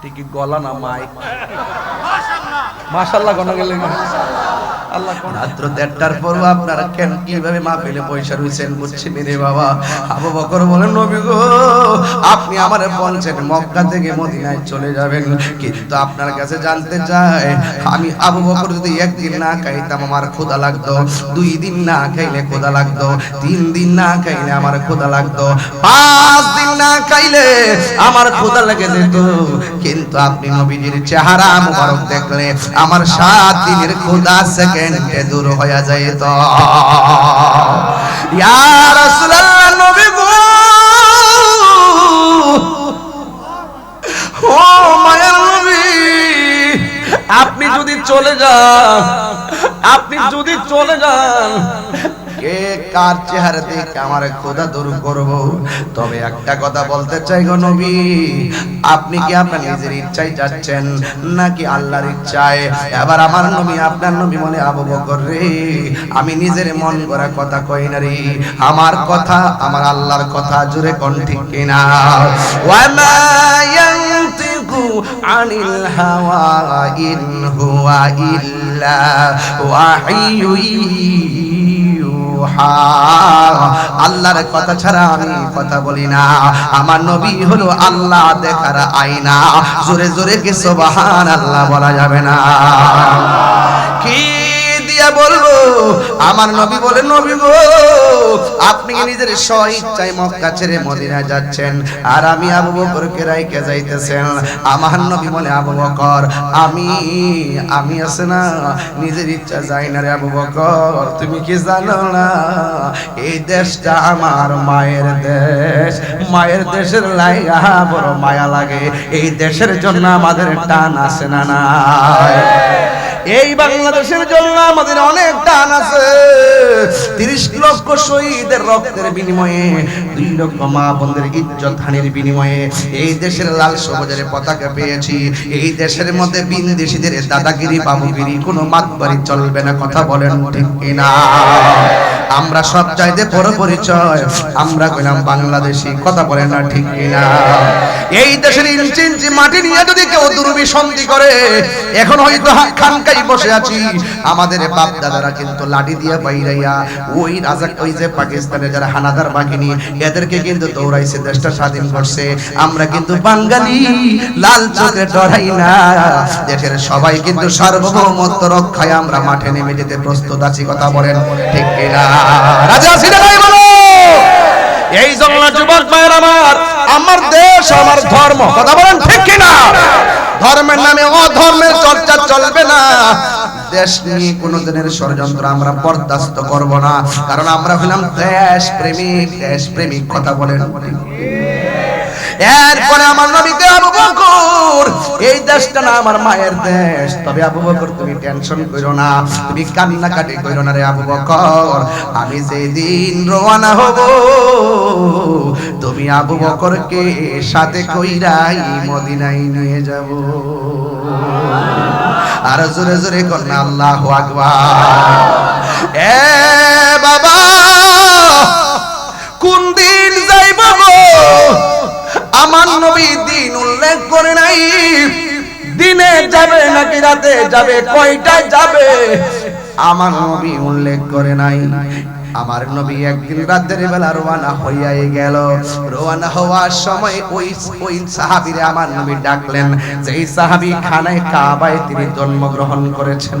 ঠিকই গলা না মাইক। মাশাল্লাহ গনা গেলে না। আপনি আমারে বলছেন মক্কা থেকে মদিনায় চলে যাবেন। কিন্তু আপনার কাছে জানতে চাই, আমি আবু বকর যদি একদিন না খাইতাম আমার ক্ষুধা লাগতো, দুই দিন না খাইলে ক্ষুধা লাগতো, তিন দিন না খাইলে আমার ক্ষুধা লাগতো, পাঁচ দিন না খাইলে আমার ক্ষুধা লেগে যেত। কিন্তু আপনি নবীজির চেহারা মুবারক দেখলে, আমার সাত দিনের ক্ষুধা সেকেন্ডে দূর হইয়া যাইত। ইয়া রাসূলুল্লাহ, নবী গো! ও মায়ের নবী, আপনি যদি চলে যান, আপনি যদি চলে যান কে কার চেহারা আমার খোদা দূর করব? তবে একটা কথা বলতে চাই গো নবী, আপনি কি আপনার নিজের ইচ্ছায় যাচ্ছেন নাকি আল্লাহর ইচ্ছায়? এবার আমার নবী, আপনার নবী বলে আবু বকর রে, আমি নিজের মন করা কথা কই না রে, আমার কথা, আমার আল্লাহর কথা জুড়ে কোন ঠিক কিনা? ইল্লা আল্লাহর কথা ছাড়া আমি কথা বলি না। আমার নবী হলো আল্লাহ দেখার আয়না। জোরে জোরে কি সুবহান আল্লাহ বলা যাবে না। কি দিয়া বলব? আমার নবী বলে, নবী গো, আপনি নিজের স্ব ইচ্ছায় মক্কা ছেড়ে মদিনায় যাচ্ছেন? আর আমি আবু বকরকে রাইকে যাইতেছেন। আমার নবী বলে, আবু বকর, আমি আমি আছে না, নিজের ইচ্ছা যাই না রে আবু বকর। তুমি কি জানো না, এই দেশটা আমার মায়ের দেশ। মায়ের দেশের লাইগা বড় মায়া লাগে। এই দেশের জন্য আমাদের টান আছে না না এই বাংলাদেশের জন্য আমাদের অনেক টান আছে। তিরিশ লক্ষ শহীদের রক্তের বিনিময়ে, দুই লক্ষ মা বোনদের ইজ্জত হানির বিনিময়ে এই দেশের লাল সবুজের পতাকা পেয়েছি। এই দেশের মধ্যে বিনদেশিদের দাদাগিরি, বাবুগিরি কোনো মাতবাড়ি চলবে না, কথা বলেন ঠিক কিনা? আমরা সব চাইতে বড় পরিচয়, আমরা কইলাম বাংলাদেশি, কথা বলে না ঠিক কিনা? এই দেশের ইঞ্চি ইঞ্চি মাটি নিয়ে যদি কেউ দুর্বিসন্ধি করে, এখন হয়তো হা- খানকাই বসে আছি। আমাদের বাপ দাদারা কিন্তু লাঠি দিয়ে বাইরাইয়া ওই রাজা ওই যে পাকিস্তানের যারা হানাদার বাহিনী, এদেরকে কিন্তু দৌড়াইছে, দেশটা স্বাধীন করছে। আমরা কিন্তু বাঙালি, লাল চোখে ডরাই না। দেশের সবাই কিন্তু সার্বভৌমত্ব রক্ষায় আমরা মাঠে নেমে যেতে প্রস্তুত আছি, কথা বলেন ঠিক কিনা? রাজা ভাই বলো! এই জন্য যুবক ভাইয়ের আমার আমার দেশ, আমার ধর্ম, কথা বলেন ঠিক কিনা? ধর্মের নামে অধর্মের চর্চা চলবে না। দেশ নিয়ে কোন দিনের ষড়যন্ত্র আমরা বরদাস্ত করব না। কারণ আমরা হলাম দেশ প্রেমিক দেশ প্রেমিক কথা বলেন। এরপরে আমার এই দেশটা না আমার মায়ের দেশ। তবে আবু বকর, তুমি টেনশন করো না। তুমি কান্না কাটি করো না রে আবু বকর। আমি যেদিন রওনা হব, তুমি আবু বকরকে সাথে কইরাই মদিনায় নিয়ে যাব। আর জোরে জোরে কন্যা, আল্লাহু আকবার। এ বাবা, কোন দিন যাইব আমার নবী নাকি রাতে যাবে, কয়টায় যাবে? আমার নবী উল্লেখ করে নাই। আমার নবী একদিন রাতের বেলা রোয়ানা হইয়াই গেল। রওনা হওয়ার সময় ওই ওই সাহাবিরে আমার নবী ডাকলেন। যেই সাহাবি খানায় কাবায় তিনি জন্মগ্রহণ করেছেন।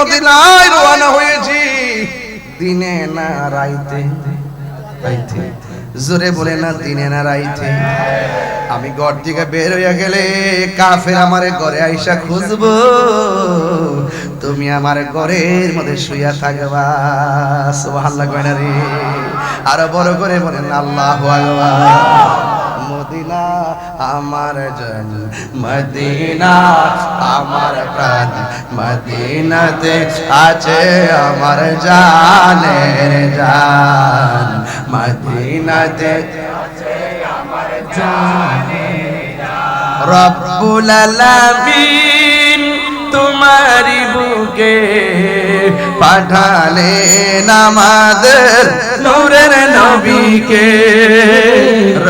মদিনায় রওনা হয়েছি। দিনে না রাইতে। রাইতে। জোরে বলে না, দিনে না রাইতে। আমি ঘর থেকে বের হইয়া গেলে কাফের আমারে ঘরে আইসা খুঁজবো। তুমি আমার ঘরের মধ্যে শুইয়া থাকবা। সুবহানাল্লাহ কয় না রে? আরও বড় করে বলেন, আল্লাহু আকবার। মদিনা আমার জন মদিনা আমার প্রাণ মদিনাতে আছে আমার জানের জান মদিনাতে রব্বুল আলামিন তোমারি বুকে পাঠালেন আমাদের নূরের নবীকে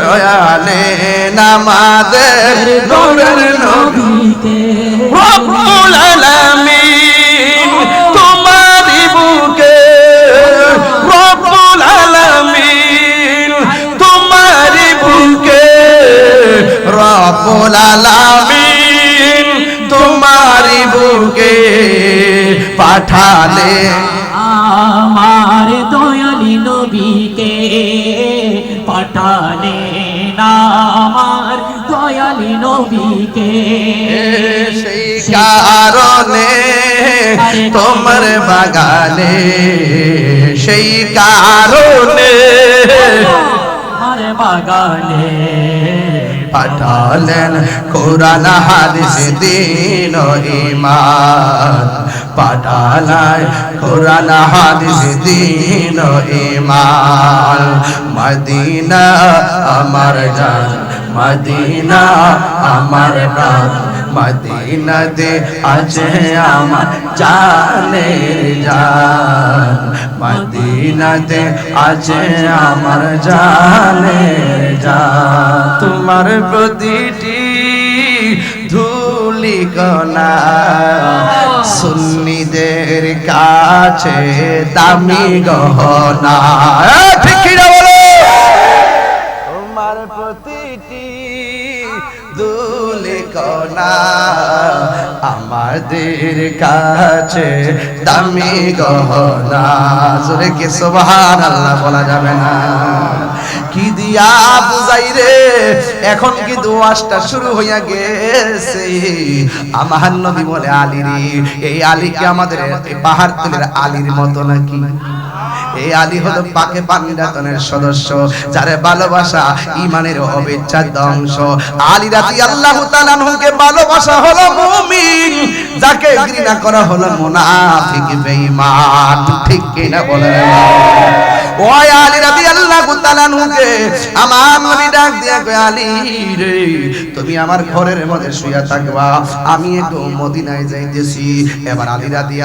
রয়ালেন আমাদের নূরের নবী রব্বুল আলামিন তোমারি বুকে। রব্বুল আলামিন তোমারি বুকে। রব্বুল আলামিন তোমারি বুকে পাঠালে। না আমার দয়ালি নবীকে। সেই কারণে তোমার বাগানে সেই কারণে আমার বাগানে পাঠালেন কোরআন, হাদিস, দিন ইমান পাঠালায় কোরআন, হাদিস, দিন ইমান মদিনা আমার জান মদিনা আমার প্রাণ মদিনাতে আছে আমার জানে। জান মদিনাতে আছে আমার জানের জান। তোমার প্রতিটি ধুলি কণা সুন্নিদের কাছে দামি গহনা। ঠিক আমাদের কাছে দামি গহনা। কি সুবহান আল্লাহ বলা যাবে না। কি দিয়া বুঝাই রে? এখন কি দোয়াশটা শুরু হইয়া গেছে? আমার নবী বলে, আলী রে, এই আলী কি আমাদের পাহাড় তুলের আলীর মতো নাকি? আলী হলো পাকে পান্ডাতনের সদস্য, যারে ভালোবাসা ইমানের ধ্বংস আলী আল্লাহ তাআলাকে ভালোবাসা হলো যাকে ঘৃণা করা হলো ঠিক কি না বলে ওই আলী আল্লাহ তাআলাকে আমার নবী ডাক দিয়া কয়, আলী রে, তুমি আমার ঘরের মধ্যে শুইয়া থাকবা, আমি একটু মদিনায় যাইতেছি। এবার আলী রাজি